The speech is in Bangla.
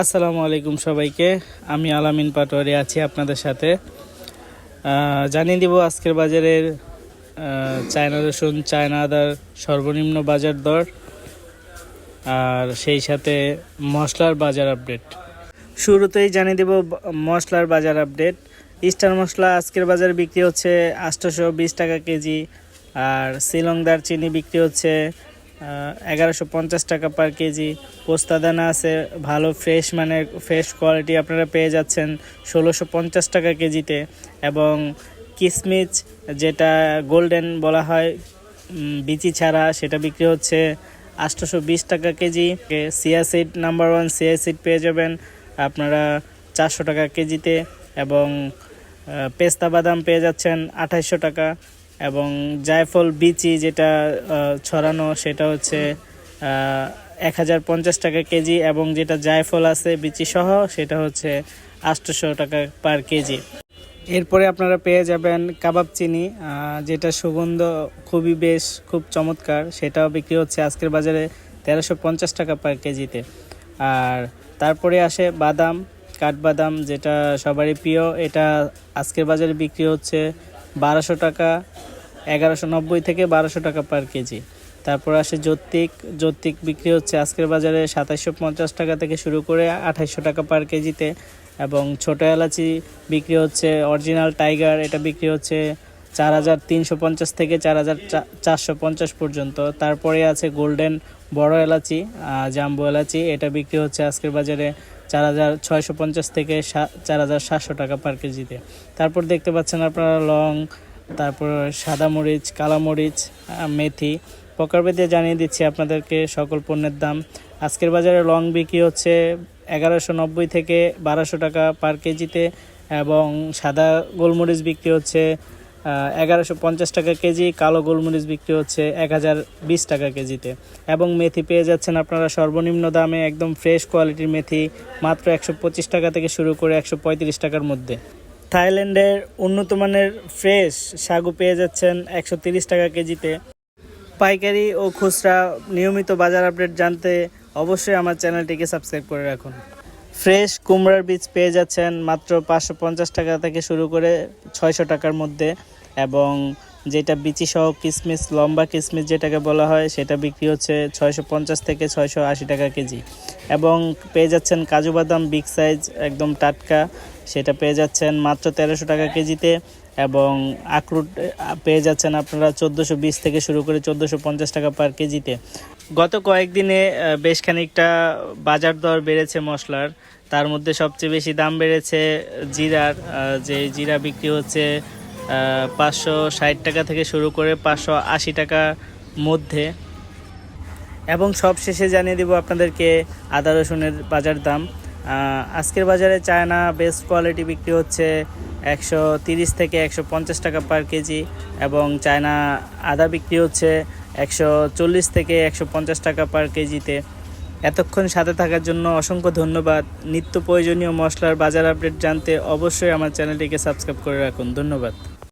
আসসালামু আলাইকুম সবাইকে। আমি আলামিন পাটোয়ারি আছি আপনাদের সাথে। জানিয়ে দিব আজকের বাজারের চায়না রসুন, চায়না আদার সর্বনিম্ন বাজার দর আর সেই সাথে মশলার বাজার আপডেট। শুরুতেই জানিয়ে দেব মশলার বাজার আপডেট। স্টার মশলা আজকের বাজারে বিক্রি হচ্ছে আটশোশো বিশ টাকা কেজি আর শিলং দারচিনি বিক্রি হচ্ছে এগারোশো পঞ্চাশ টাকা পার কেজি পোস্তাদানা আছে, ভালো ফ্রেশ মানে ফ্রেশ কোয়ালিটি আপনারা পেয়ে যাচ্ছেন ষোলোশো পঞ্চাশ টাকা কেজিতে এবং কিসমিচ যেটা গোল্ডেন বলা হয় বিচি ছাড়া সেটা বিক্রি হচ্ছে আটশোশো বিশ টাকা KG. Chia seed number one chia seed পেয়ে যাবেন আপনারা চারশো টাকা কেজিতে এবং পেস্তা বাদাম পেয়ে যাচ্ছেন আঠাইশশো টাকা। এবং জায়ফল বিচি যেটা ছড়ানো, সেটা হচ্ছে এক হাজার পঞ্চাশ টাকা কেজি এবং যেটা জায়ফল আছে বিচি সহ, সেটা হচ্ছে আটশোশো টাকা পার কেজি। এরপরে আপনারা পেয়ে যাবেন কাবাব চিনি যেটা সুগন্ধ খুবই বেশ, খুব চমৎকার, সেটাও বিক্রি হচ্ছে আজকের বাজারে তেরোশো পঞ্চাশ টাকা পার কেজিতে। আর তারপরে আসে বাদাম, কাঠবাদাম, যেটা সবারই প্রিয়, এটা আজকের বাজারে বিক্রি হচ্ছে বারোশো টাকা এগারোশো নব্বই থেকে বারোশো টাকা পার কেজি। তারপর আসে যৌক্তিক যৌক্তিক বিক্রি হচ্ছে আজকের বাজারে সাতাইশশো পঞ্চাশ টাকা থেকে শুরু করে আঠাইশশো টাকা পার কেজিতে এবং ছোটো এলাচি বিক্রি হচ্ছে অরিজিনাল টাইগার, এটা বিক্রি হচ্ছে চার হাজার তিনশো পঞ্চাশ থেকে চার হাজার চারশো পঞ্চাশ পর্যন্ত। তারপরে আছে গোল্ডেন বড় এলাচি জাম্বু এলাচি, এটা বিক্রি হচ্ছে আজকের বাজারে চার হাজার ছয়শো পঞ্চাশ থেকে সা, চার হাজার সাতশো টাকা পার কেজিতে। তারপর দেখতে পাচ্ছেন আপনারা লং তারপর সাদা মরিচ, কালা মরিচ মেথি প্রকারভেদে জানিয়ে দিচ্ছি আপনাদেরকে সকল পণ্যের দাম। আজকের বাজারে লং বিক্রি হচ্ছে এগারোশো নব্বই থেকে বারোশো টাকা পার কেজিতে এবং সাদা গোলমরিচ বিক্রি হচ্ছে এগারোশো পঞ্চাশ টাকা কেজি, কালো গোলমরিচ বিক্রি হচ্ছে এক হাজার বিশ টাকা কেজিতে। এবং মেথি পেয়ে যাচ্ছেন আপনারা সর্বনিম্ন দামে একদম ফ্রেশ কোয়ালিটির মেথি মাত্র একশো পঁচিশ টাকা থেকে শুরু করে একশো পঁয়ত্রিশ টাকার মধ্যে। থাইল্যান্ডের উন্নত মানের ফ্রেশ সাগু পেয়ে যাচ্ছেন একশো টাকা কেজিতে। পাইকারি ও খুচরা নিয়মিত বাজার আপডেট জানতে অবশ্যই আমার চ্যানেলটিকে সাবস্ক্রাইব করে রাখুন। ফ্রেশ কুমড়ার বীজ পেয়ে যাচ্ছেন মাত্র পাঁচশো পঞ্চাশ টাকা থেকে শুরু করে ছয়শো টাকার মধ্যে এবং যেটা বিচি সহ কিসমিস, লম্বা কিসমিস যেটাকে বলা হয়, সেটা বিক্রি হচ্ছে ছয়শো পঞ্চাশ থেকে ছয়শো আশি টাকা কেজি। এবং পেয়ে যাচ্ছেন কাজু বাদাম, বিগ সাইজ, একদম টাটকা সেটা পেয়ে যাচ্ছেন মাত্র তেরোশো টাকা কেজিতে এবং আখরুট পেয়ে যাচ্ছেন আপনারা চোদ্দোশো বিশ থেকে শুরু করে চোদ্দোশো পঞ্চাশ টাকা পার কেজিতে। গত কয়েকদিনে বেশ খানিকটা বাজার দর বেড়েছে মশলার। তার মধ্যে সবচেয়ে বেশি দাম বেড়েছে জিরার যে জিরা বিক্রি হচ্ছে পাঁচশো ষাট টাকা থেকে শুরু করে পাঁচশো আশি টাকার মধ্যে। এবং সব শেষে জানিয়ে দেবো আপনাদেরকে আদা রসুনের বাজার দাম। আজকের বাজারে চায়না বেস্ট কোয়ালিটি বিক্রি হচ্ছে একশো তিরিশ থেকে একশো পঞ্চাশ টাকা পার কেজি এবং চায়না আদা বিক্রি হচ্ছে একশো চল্লিশ থেকে একশো পঞ্চাশ টাকা পার কেজিতে। এতক্ষণ সাথে থাকার জন্য অসংখ্য ধন্যবাদ। নিত্য প্রয়োজনীয় মশলার বাজার আপডেট জানতে অবশ্যই আমার চ্যানেলটিকে সাবস্ক্রাইব করে রাখুন। ধন্যবাদ।